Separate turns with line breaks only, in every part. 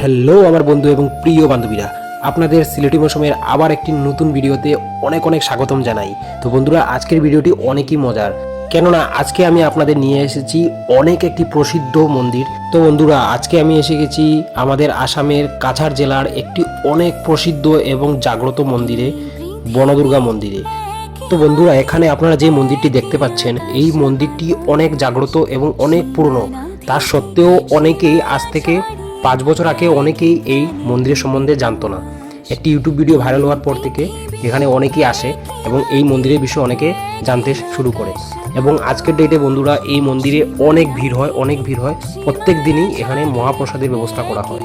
Hello, আমার বন্ধু এবং প্রিয় বান্ধবীরা। আপনাদের সিলেটি মৌসুমের আবার একটি নতুন ভিডিওতে অনেক অনেক স্বাগতম জানাই। তো বন্ধুরা, আজকের ভিডিওটি অনেকই মজার। কেননা, আজকে আমি আপনাদের নিয়ে এসেছি অনেক একটি প্রসিদ্ধ মন্দির। তো বন্ধুরা, আজকে আমি এসে গেছি আমাদের আসামের কাছাড় জেলার একটি অনেক প্রসিদ্ধ এবং জাগ্রত মন্দিরে, বনদুর্গা মন্দিরে। তো বন্ধুরা, এখানে আপনারা যে মন্দিরটি দেখতে পাচ্ছেন, এই মন্দিরটি অনেক জাগ্রত এবং অনেক পুরনো। তার সত্ত্বেও অনেকেই আজ থেকে পাঁচ বছর আগে অনেকেই এই মন্দিরের সম্বন্ধে জানতো না একটি ইউটিউব ভিডিও ভাইরাল হওয়ার পর থেকে এখানে অনেকেই আসে এবং এই মন্দিরের বিষয়ে অনেকে জানতে শুরু করে এবং আজকের ডেটে বন্ধুরা এই মন্দিরে অনেক ভিড় হয় অনেক ভিড় হয় প্রত্যেক দিনই এখানে মহাপ্রসাদের ব্যবস্থা করা হয়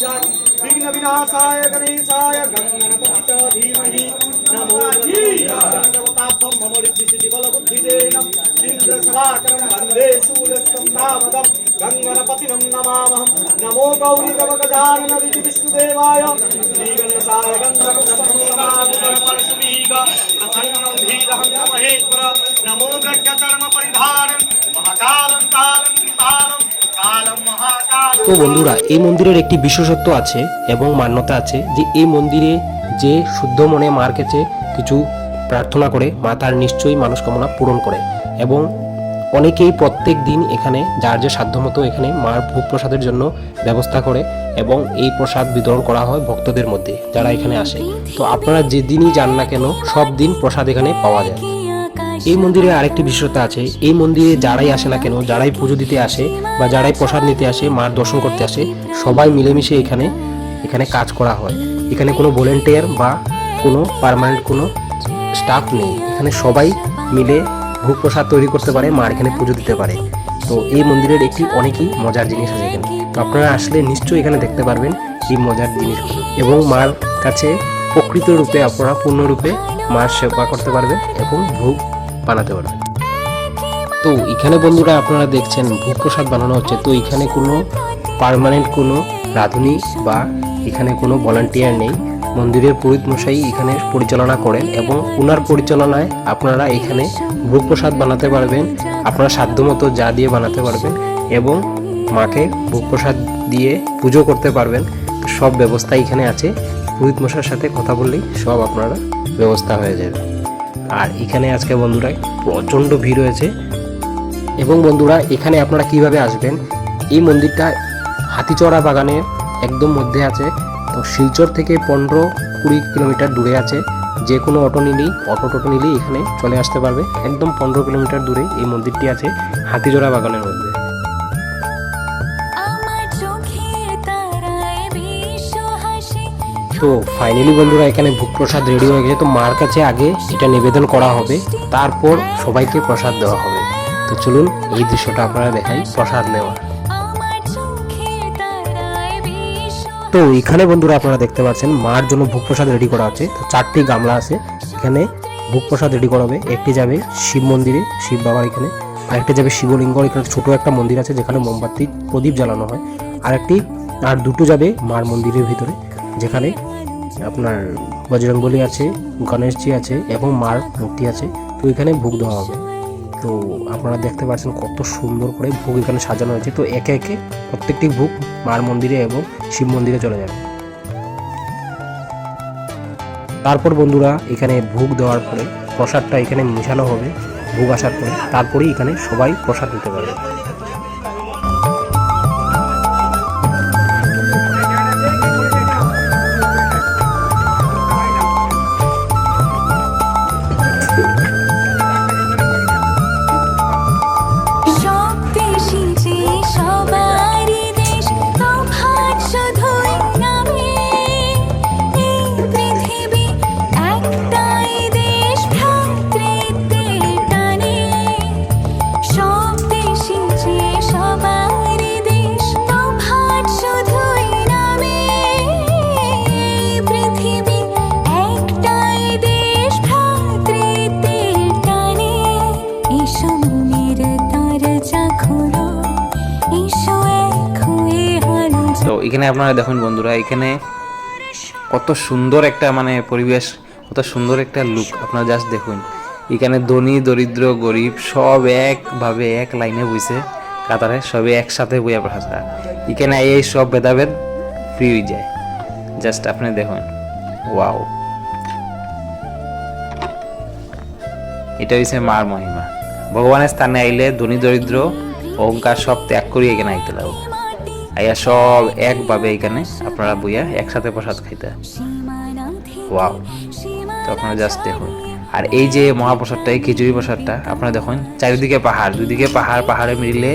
लम्बोदराय चतुर्भुजाय विघ्नविनाशाय गणेशाय गङ्गणपति च धीमहि नमो देवताभं मम ऋद्धिसिद्धिबलबुद्धिदेनम् इन्द्रशलाकरं वन्दे शूलस्तं रामदं गङ्गणपतिनं नमामहं नमो गौरीगवगजानन विष्णुदेवाय श्रीगणेशाय गन्धर्वपरशुभीग प्रसन्नं धीरहं महेश्वर नमो गजचर्म परिधारं महाकालं कालं कृपालं कालं महाकालं
তো বন্ধুরা এই মন্দিরের একটি বিশেষত্ব আছে এবং মান্যতা আছে যে এই মন্দিরে যে শুদ্ধ মনে মার কাছে কিছু প্রার্থনা করে মা তার নিশ্চয়ই মানসকামনা পূরণ করে এবং অনেকেই প্রত্যেক দিন এখানে যার যে সাধ্যমতো এখানে মার ভোগ প্রসাদের জন্য ব্যবস্থা করে এবং এই প্রসাদ বিতরণ করা হয় ভক্তদের মধ্যে যারা এখানে আসে। তো আপনারা যেদিনই যান না কেন, সব দিন প্রসাদ এখানে পাওয়া যায়। এই মন্দিরে আরেকটি বিশেষতা আছে। এই মন্দিরে যারাই আসে না কেন, যারাই পুজো দিতে আসে বা যারাই প্রসাদ নিতে আসে, মার দর্শন করতে আসে, সবাই মিলেমিশে এখানে এখানে কাজ করা হয়। এখানে কোনো ভলেন্টিয়ার বা কোনো পার্মানেন্ট কোনো স্টাফ নেই। এখানে সবাই মিলে ভোগ প্রসাদ তৈরি করতে পারে মার এখানে পুজো দিতে পারে। তো এই মন্দিরের একটি অনেকই মজার জিনিস আছে এখানে। তো আপনারা আসলে নিশ্চয়ই এখানে দেখতে পারবেন এই মজার জিনিসগুলো এবং মার কাছে প্রকৃত রূপে আপনারা পূর্ণরূপে মার সেবা করতে পারবেন এবং ভোগ বানাতে পারবেন। তো এখানে বন্ধুরা আপনারা দেখছেন ভোগ প্রসাদ বানানো হচ্ছে। তো এখানে কোনো পার্মানেন্ট কোনো রাঁধুনি বা এখানে কোনো ভলান্টিয়ার নেই। মন্দিরের পুরোহিত মশাই এখানে পরিচালনা করেন এবং ওনার পরিচালনায় আপনারা এখানে ভোগ প্রসাদ বানাতে পারবেন, আপনারা সাধ্যমতো যা দিয়ে বানাতে পারবেন এবং মাকে ভোগ প্রসাদ দিয়ে পুজো করতে পারবেন। সব ব্যবস্থা এখানে আছে। পুরোহিত মশাইয়ের সাথে কথা বললেই সব আপনারা ব্যবস্থা হয়ে যাবে। আর এখানে আজকে বন্ধুরা প্রচণ্ড ভিড় হয়েছে। এবং বন্ধুরা, এখানে আপনারা কীভাবে আসবেন? এই মন্দিরটা হাতিচড়া বাগানের একদম মধ্যে আছে। তো শিলচর থেকে পনেরো কুড়ি কিলোমিটার দূরে আছে। যে কোনো অটো নিলেই অটো টোটো নিলেই এখানে চলে আসতে পারবে। একদম পনেরো কিলোমিটার দূরে এই মন্দিরটি আছে হাতিজোড়া বাগানের মধ্যে। তো ফাইনালি বন্ধুরা এখানে ভোগ প্রসাদ রেডি হয়ে গেছে। তো মার কাছে আগে এটা নিবেদন করা হবে তারপর সবাইকে প্রসাদ দেওয়া হবে। তো চলুন এই দৃশ্যটা আপনারা দেখাই প্রসাদ নেওয়া তো এখানে বন্ধুরা আপনারা দেখতে পাচ্ছেন, মার জন্য ভোগ প্রসাদ রেডি করা আছে। তো চারটি গামলা আছে, এখানে ভোগ প্রসাদ রেডি করা হবে। একটি যাবে শিব মন্দিরে, শিব বাবার এখানে। আরেকটি যাবে শিবলিঙ্গ এখানে ছোট একটা মন্দির আছে যেখানে মোমবাতি, প্রদীপ জ্বালানো হয়। আরেকটি, আর দুটো যাবে মার মন্দিরের ভিতরে, যেখানে আপনার বজরংবলী আছে, গণেশজি আছে এবং মার মূর্তি আছে। তো এখানে ভোগ দেওয়া হবে। তো আপনারা দেখতে পাচ্ছেন কত সুন্দর করে ভোগ এখানে সাজানো হয়েছে। তো একে একে প্রত্যেকটি ভোগ মার মন্দিরে এবং শিব মন্দিরে চলে যাবে। তারপর বন্ধুরা এখানে ভোগ দেওয়ার পরে প্রসাদটা এখানে মিশানো হবে, ভোগ আসার পরে। তারপরেই এখানে সবাই প্রসাদ নিতে পারবে।
এখানে আপনারা দেখুন বন্ধুরা, এখানে কত সুন্দর একটা মানে পরিবেশ, কত সুন্দর একটা লুক আপনারা জাস্ট দেখুন। এখানে ধনী, দরিদ্র, গরিব, সব একভাবে এক লাইনে বইছে, কাতারে সবে একসাথে বইয়া পড়া এখানে এই সব ভেদাভেদ ফ্রি হয়ে যায়। জাস্ট আপনি দেখুন ওয়াও এটা হচ্ছে মার মহিমা। ভগবানের স্থানে আইলে ধনী, দরিদ্র, অহংকার সব ত্যাগ করে এখানে আইতে লাগো আইয়া সব একভাবে এখানে আপনারা বইয়া একসাথে প্রসাদ খাইতে। ওয়াও। তো আপনারা জাস্ট দেখুন। আর এই যে মহাপ্রসাদটা, এই খিচুড়ি প্রসাদটা, আপনারা দেখুন, চারিদিকে পাহাড়, দুদিকে পাহাড়, পাহাড়ে মিলে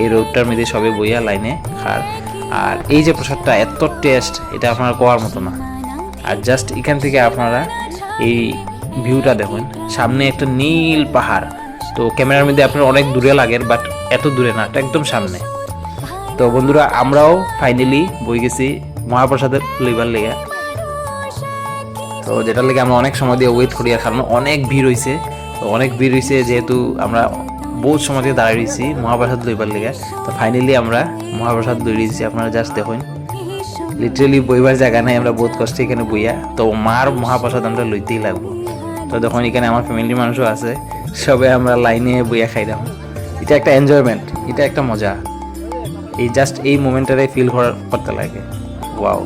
এই রোডটার মধ্যে সবে বইয়া লাইনে খার আর এই যে প্রসাদটা, এত টেস্ট এটা আপনারা কোয়ার মতো না। আর জাস্ট এখান থেকে আপনারা এই ভিউটা দেখুন, সামনে একটা নীল পাহাড়। তো ক্যামেরার মধ্যে আপনার অনেক দূরে লাগে, বাট এত দূরে না একদম সামনে। তো বন্ধুরা, আমরাও ফাইনালি বই গেছি মহাপ্রসাদের লইবার লেগে। তো যেটার লেগে আমরা অনেক সময় দিয়ে ওয়েট করি আর কারণ অনেক ভিড় হয়েছে তো অনেক ভিড় হয়েছে যেহেতু আমরা বহুত সময় দিয়ে দাঁড়িয়ে রয়েছি মহাপ্রসাদ লইবার লেগে। তো ফাইনালি আমরা মহাপ্রসাদ লই রয়েছি আপনারা জাস্ট দেখুন। লিটারেলি বইবার জায়গা নাই, আমরা বহুত কষ্টে এখানে বইয়া। তো মার মহাপ্রসাদ আমরা লইতেই লাগবো। তো দেখুন, এখানে আমার ফ্যামিলির মানুষও আছে, সবে আমরা লাইনে বইয়া খাই দেখুন এটা একটা এনজয়মেন্ট এটা একটা মজা। এই জাস্ট এই মোমেন্টটারে ফিল করার করতে লাগে? ওয়াও